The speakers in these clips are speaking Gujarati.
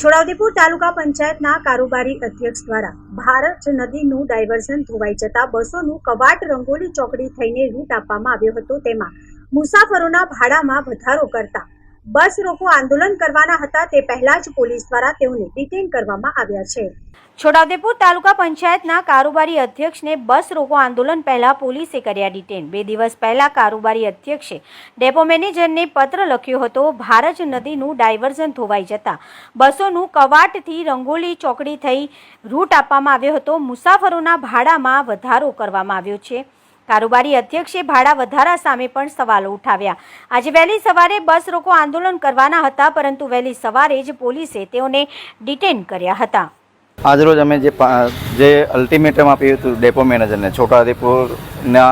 છોટાઉદેપુર તાલુકા પંચાયતના કારોબારી અધ્યક્ષ દ્વારા ભારત નદીનું ડાયવર્ઝન ધોવાઈ જતા બસોનું કવાટ રંગોલી ચોકડી થઈને રૂટ આપવામાં આવ્યો હતો. તેમાં મુસાફરોના ભાડામાં વધારો કરતા બસ રોકો આંદોલન કરવાના હતા તે પહેલા જ પોલીસ દ્વારા તેઓને ડિટેન કરવામાં આવ્યા છે. છોટાઉદેપુર તાલુકા પંચાયતના કારોબારી અધ્યક્ષને બસ રોકો આંદોલન પહેલા પોલીસે કર્યા ડિટેન બે દિવસ પહેલા કારોબારી અધ્યક્ષે ડેપો મેનેજરને પત્ર લખ્યો હતો, ભારજ નદીનું ડાયવર્ઝન ધોવાઈ જતા બસોનું કવાટથી રંગોલી ચોકડી થઈ રૂટ આપવામાં આવ્યો હતો. મુસાફરોના ભાડામાં વધારો કરવામાં આવ્યો છે. કારોબારી અધ્યક્ષે ભાડા વધારા સામે પણ સવાલો ઉઠાવ્યા. આજે વહેલી સવારે બસ રોકો આંદોલન કરવાના હતા, પરંતુ વહેલી સવારે જ પોલીસે તેઓને ડિટેન કર્યા હતા. આજરોજ અમે જે જે અલ્ટિમેટમ આપ્યું હતું ડેપો મેનેજરને, છોટાઉદેપુરના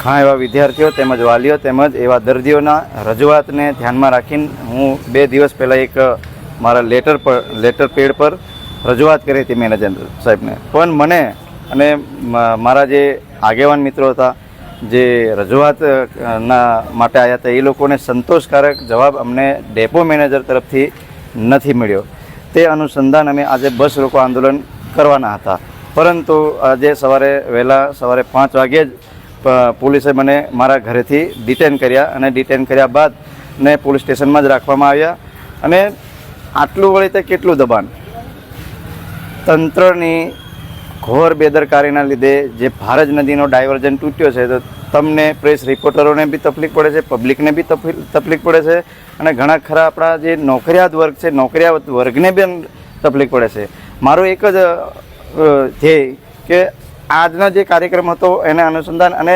ઘણા એવા વિદ્યાર્થીઓ તેમજ વાલીઓ તેમજ એવા દર્દીઓના રજૂઆતને ધ્યાનમાં રાખીને હું બે દિવસ પહેલાં એક મારા લેટર પર, લેટર પેડ પર રજૂઆત કરી હતી મેનેજર સાહેબને. પણ મને અને મારા જે આગેવાન મિત્રો હતા, જે રજૂઆતના માટે આવ્યા હતા, એ લોકોને સંતોષકારક જવાબ અમને ડેપો મેનેજર તરફથી નથી મળ્યો. તે અનુસંધાન અમે આજે બસ રોકો આંદોલન કરવાના હતા. પરંતુ આજે સવારે વહેલા સવારે પાંચ વાગ્યે જ પોલીસે મને મારા ઘરેથી ડિટેન કર્યા અને ડિટેન કર્યા બાદ ને પોલીસ સ્ટેશનમાં જ રાખવામાં આવ્યા. અને આટલું વળી તે કેટલું દબાણ? તંત્રની ઘોર બેદરકારીના લીધે જે ભારજ નદીનો ડાયવર્જન તૂટ્યો છે, તો તમને પ્રેસ રિપોર્ટરોને બી તકલીફ પડે છે, પબ્લિકને બી તકલીફ પડે છે અને ઘણા ખરા આપણા જે નોકરિયાત વર્ગ છે, નોકરિયાત વર્ગને બી તકલીફ પડે છે. મારો એક જ ધ્યેય કે આજનો જે કાર્યક્રમ હતો એને અનુસંધાન અને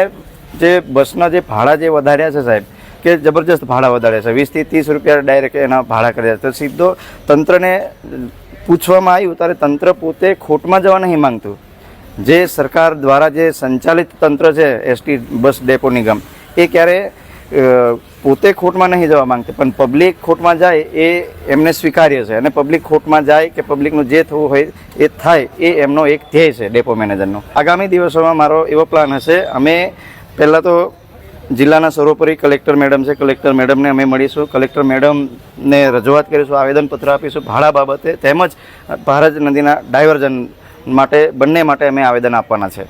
જે બસના જે ભાડા જે વધાર્યા છે સાહેબ, કે જબરજસ્ત ભાડા વધાર્યા છે, વીસથી ત્રીસ રૂપિયા ડાયરેક્ટ એના ભાડા કર્યા તો સીધો તંત્રને પૂછવામાં આવ્યું, ત્યારે તંત્ર પોતે ખોટમાં જવા નહીં માંગતું. જે સરકાર દ્વારા જે સંચાલિત તંત્ર છે, એસટી બસ ડેપો નિગમ, એ ક્યારે પોતે ખોટમાં નહીં જવા માંગતી, પણ પબ્લિક ખોટમાં જાય એ એમને સ્વીકાર્ય છે. અને પબ્લિક ખોટમાં જાય કે પબ્લિકનું જે થવું હોય એ થાય, એ એમનો એક ધ્યેય છે ડેપો મેનેજરનો. આગામી દિવસોમાં મારો એવો પ્લાન હશે, અમે પહેલાં તો જિલ્લાના સર્વોપરી કલેક્ટર મેડમ છે. કલેક્ટર મેડમને અમે મળીશું. કલેક્ટર મેડમને રજૂઆત કરીશું, આવેદનપત્ર આપીશું. ભાડા બાબતે તેમજ ભારત નદીના ડાયવર્ઝન માટે, બંને માટે અમે આવેદન આપવાના છે.